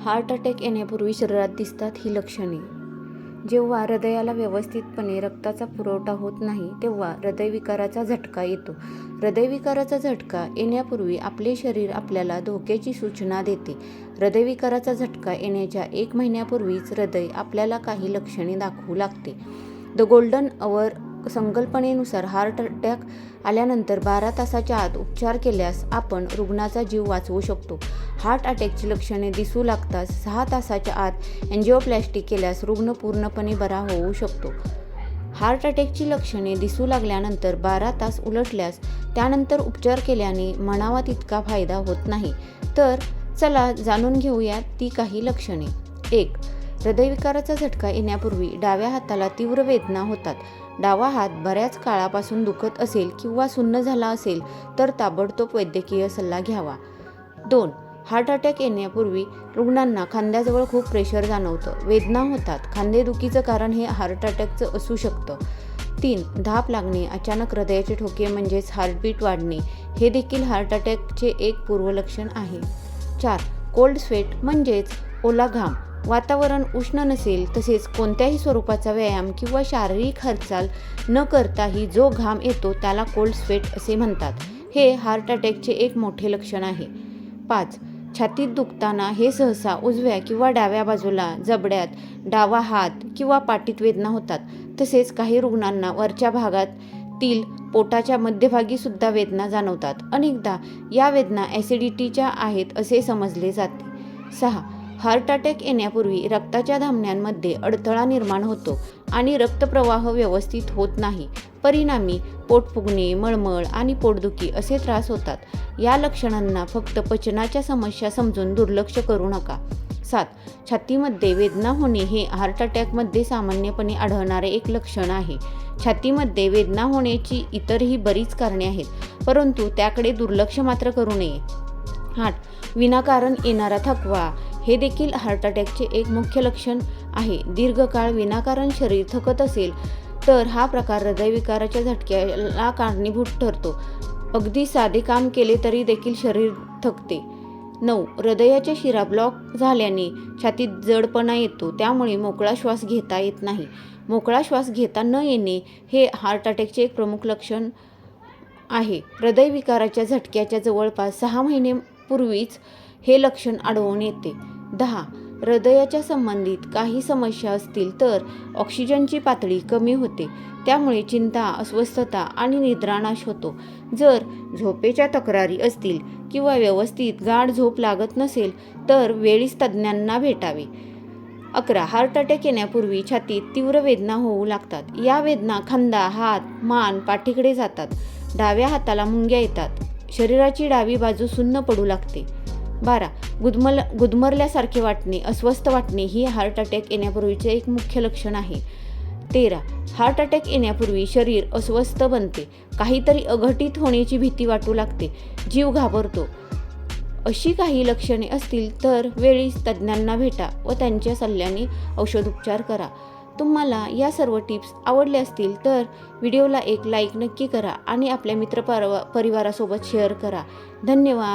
Heart attack येण्यापूर्वी शरीरात दिसतात ही लक्षणे. जेव्हा हृदयाला व्यवस्थितपणे रक्ताचा पुरवठा होत नाही तेव्हा हृदयविकाराचा झटका येतो. हृदयविकाराचा झटका येण्यापूर्वी आपले शरीर आपल्याला धोक्याची सूचना देते. हृदयविकाराचा झटका येण्याच्या एक महिन्यापूर्वीच हृदय आपल्याला काही लक्षणे दाखवू लागते. द गोल्डन अवर संकल्पनेनुसार हार्ट अटॅक आल्यानंतर बारा तासाच्या आत उपचार केल्यास आपण रुग्णाचा जीव वाचवू शकतो. हार्ट अटॅकची लक्षणे दिसू लागताच सहा तासाच्या आत एन्जिओप्लॅस्टी केल्यास रुग्ण पूर्णपणे बरा होऊ शकतो. हार्ट अटॅकची लक्षणे दिसू लागल्यानंतर बारा तास उलटल्यास त्यानंतर उपचार केल्याने म्हणावा तितका फायदा होत नाही. तर चला जाणून घेऊया ती काही लक्षणे. एक हृदयविकाराचा झटका येण्यापूर्वी डाव्या हाताला तीव्र वेदना होतात. डावा हात बऱ्याच काळापासून दुखत असेल किंवा सुन्न झाला असेल तर ताबडतोब वैद्यकीय सल्ला घ्यावा. दोन हार्ट अटॅक येण्यापूर्वी रुग्णांना खांद्याजवळ खूप प्रेशर जाणवतं. वेदना होतात. खांदेदुखीचं कारण हे हार्ट अटॅकचं असू शकतं. तीन धाप लागणे अचानक हृदयाचे ठोके म्हणजेच हार्टबीट वाढणे हे देखील हार्ट अटॅकचे एक पूर्वलक्षण आहे. चार कोल्ड स्वेट म्हणजेच ओला घाम वातावरण उष्ण नसेल तसेच कोणत्याही स्वरूपाचा व्यायाम किंवा शारीरिक हालचाल न करताही जो घाम येतो त्याला कोल्ड स्वेट असे म्हणतात. हे हार्ट अटॅकचे एक मोठे लक्षण आहे. पाच. छातीत दुखताना हे सहसा उजव्या किंवा डाव्या बाजूला जबड्यात डावा हात किंवा पाठीत वेदना होतात. तसेच काही रुग्णांना वरच्या भागात तील पोटाच्या मध्यभागी सुद्धा वेदना जाणवतात. अनेकदा या वेदना ॲसिडिटीच्या आहेत असे समजले जाते. सहा. हार्ट अटॅक येण्यापूर्वी रक्ताच्या धमन्यांमध्ये अडथळा निर्माण होतो आणि रक्तप्रवाह व्यवस्थित होत नाही. परिणामी पोटफुगणे मळमळ आणि पोटदुखी असे त्रास होतात. या लक्षणांना फक्त पचनाच्या समस्या समजून दुर्लक्ष करू नका. सात. छातीमध्ये वेदना होणे हे हार्ट अटॅकमध्ये सामान्यपणे आढळणारे एक लक्षण आहे. छातीमध्ये वेदना होण्याची इतरही बरीच कारणे आहेत परंतु त्याकडे दुर्लक्ष मात्र करू नये. आठ. विनाकारण येणारा थकवा हे देखील हार्ट अटॅकचे एक मुख्य लक्षण आहे. दीर्घकाळ विनाकारण शरीर थकत असेल तर हा प्रकार हृदयविकाराच्या झटक्याला कारणीभूत ठरतो. अगदी साधे काम केले तरी देखील शरीर थकते. नऊ हृदयाच्या शिरा ब्लॉक झाल्याने छातीत जडपणा येतो त्यामुळे मोकळा श्वास घेता येत नाही. मोकळा श्वास घेता न येणे हे हार्ट अटॅकचे एक प्रमुख लक्षण आहे. हृदयविकाराच्या झटक्याच्या जवळपास सहा महिनेपूर्वीच हे लक्षण आढळून येते. दहा. हृदयाच्या संबंधित काही समस्या असतील तर ऑक्सिजनची पातळी कमी होते. त्यामुळे चिंता अस्वस्थता आणि निद्रानाश होतो. जर झोपेच्या तक्रारी असतील किंवा व्यवस्थित गाढ झोप लागत नसेल तर वेळीच तज्ज्ञांना भेटावे. अकरा. हार्ट अटॅक येण्यापूर्वी छातीत तीव्र वेदना होऊ लागतात. या वेदना खांदा हात मान पाठीकडे जातात. डाव्या हाताला मुंग्या येतात. शरीराची डावी बाजू सुन्न पडू लागते. बारा. गुदमल गुदमरल्यासारखे वाटणे अस्वस्थ वाटणे ही हार्ट अटॅक येण्यापूर्वीचे एक मुख्य लक्षण आहे. तेरा. हार्ट अटॅक येण्यापूर्वी शरीर अस्वस्थ बनते. काहीतरी अघटित होण्याची भीती वाटू लागते. जीव घाबरतो. अशी काही लक्षणे असतील तर वेळीच तज्ज्ञांना भेटा व त्यांच्या सल्ल्याने औषधोपचार करा. तुम्हाला या सर्व टिप्स आवडले असतील तर व्हिडिओला एक लाईक नक्की करा आणि आपल्या मित्र परिवारासोबत शेअर करा. धन्यवाद.